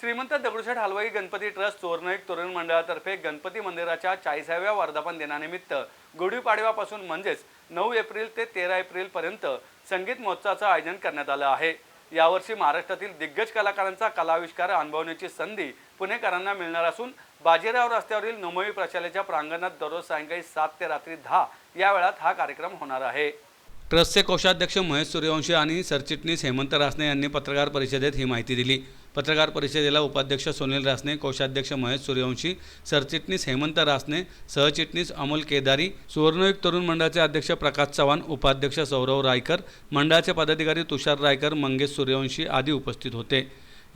श्रीमंत दगडूशेठ हलवाई गणपती ट्रस्ट चोरणईक तोरण मंडळातर्फे गणपती मंदिराच्या चाळीसाव्या वर्धापन दिनानिमित्त गुढीपाडव्यापासून म्हणजेच नऊ एप्रिल ते तेरा एप्रिलपर्यंत संगीत महोत्सवाचं आयोजन करण्यात आलं आहे. यावर्षी महाराष्ट्रातील दिग्गज कलाकारांचा कलाविष्कार अनुभवण्याची संधी पुणेकरांना मिळणार असून बाजीराव रस्त्यावरील नुमवी प्रशालेच्या प्रांगणात दररोज सायंकाळी सात ते रात्री दहा या वेळात हा कार्यक्रम होणार आहे. ट्रस्टचे कोषाध्यक्ष महेश सूर्यवंशी आणि सरचिटणीस हेमंत रासने यांनी पत्रकार परिषदेत ही माहिती दिली. पत्रकार परिषदेला उपाध्यक्ष सुनील रासने कोषाध्यक्ष महेश सूर्यवंशी सरचिटणीस हेमंत रासने सहचिटणीस अमोल केदारी सुवर्णयुग तरुण मंडळाचे अध्यक्ष प्रकाश चव्हाण उपाध्यक्ष सौरव रायकर मंडळाचे पदाधिकारी तुषार रायकर मंगेश सूर्यवंशी आदी उपस्थित होते.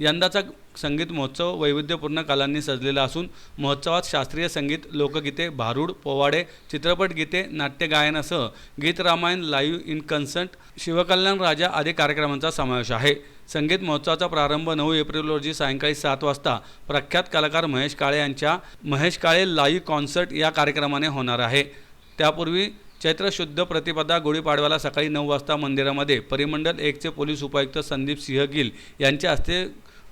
यंदाचा संगीत महोत्सव वैविध्यपूर्ण कलांनी सजलेला असून महोत्सवात शास्त्रीय संगीत लोकगीते भारूड पोवाडे चित्रपट गीते नाट्यगायनासह गीत Ramayan live in concert Shivkalyan Raja आदी कार्यक्रमांचा समावेश आहे. संगीत महोत्सवाचा प्रारंभ नऊ एप्रिल रोजी सायंकाळी सात वाजता प्रख्यात कलाकार महेश काळे यांच्या महेश काळे लाईव्ह कॉन्सर्ट या कार्यक्रमाने होणार आहे. त्यापूर्वी चैत्र शुद्ध प्रतिपदा गुढीपाडव्याला सकाळी नऊ वाजता मंदिरामध्ये परिमंडल एकचे पोलीस उपायुक्त संदीप सिंह गिल यांच्या हस्ते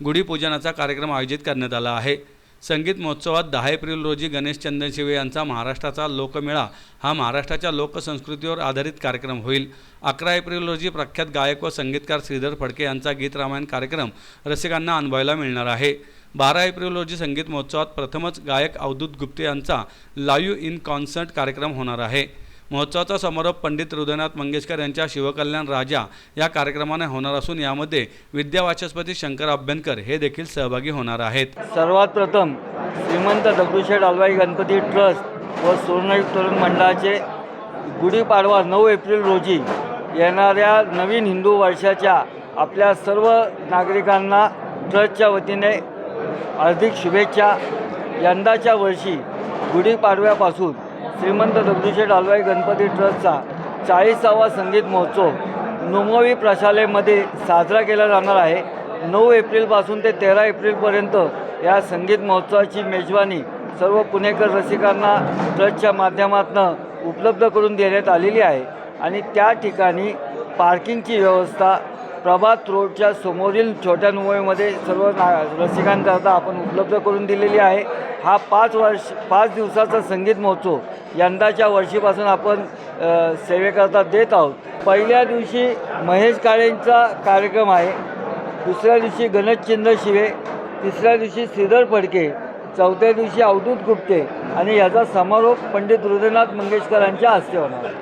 गुढीपूजनाचा कार्यक्रम आयोजित करण्यात आला आहे. संगीत महोत्सवात दहा एप्रिल रोजी गणेश चंदनशिवे यांचा महाराष्ट्राचा लोकमेळा हा महाराष्ट्राच्या लोकसंस्कृतीवर आधारित कार्यक्रम होईल. अकरा एप्रिल रोजी प्रख्यात गायक व संगीतकार श्रीधर फडके यांचा गीत रामायण कार्यक्रम रसिकांना अनुभवायला मिळणार आहे. बारा एप्रिल रोजी संगीत महोत्सवात प्रथमच गायक अवधूत गुप्ते यांचा लाईव्ह इन कॉन्सर्ट कार्यक्रम होणार आहे. महोत्सवाचा समारोप पंडित हृदयनाथ मंगेशकर यांच्या शिवकल्याण राजा या कार्यक्रमाने होणार असून यामध्ये विद्यावाचस्पती शंकर अभ्यंकर हे देखील सहभागी होणार आहेत. सर्वात प्रथम श्रीमंत दगडूशेठ हलवाई गणपती ट्रस्ट व सुवर्णयुग तरुण मंडळाचे गुढीपाडवा नऊ एप्रिल रोजी येणाऱ्या नवीन हिंदू वर्षाच्या आपल्या सर्व नागरिकांना ट्रस्टच्या वतीने हार्दिक शुभेच्छा. यंदाच्या वर्षी गुढीपाडव्यापासून श्रीमंत दगडूशेठ हलवाई गणपती ट्रस्टचा चाळीसावा संगीत महोत्सव नुमवी प्रशालेमध्ये साजरा केला जाणार आहे. नऊ एप्रिलपासून ते तेरा एप्रिलपर्यंत या संगीत महोत्सवाची मेजवानी सर्व पुणेकर रसिकांना ट्रस्टच्या माध्यमातून उपलब्ध करून देण्यात आलेली आहे. आणि त्या ठिकाणी पार्किंगची व्यवस्था प्रभात रोडच्या समोरील छोट्या नुमईमध्ये सर्व ना रसिकांकरता आपण उपलब्ध करून दिलेली आहे. हा पाच वर्ष पाच दिवसाचा संगीत महोत्सव यंदाच्या वर्षीपासून आपण सेवेकरता देत आहोत. पहिल्या दिवशी महेश काळेंचा कार्यक्रम आहे. दुसऱ्या दिवशी गणेशचंद्र शिवे. तिसऱ्या दिवशी श्रीधर फडके. चौथ्या दिवशी अवधूत गुप्ते. आणि याचा समारोप पंडित हृदयनाथ मंगेशकरांच्या हस्ते होणार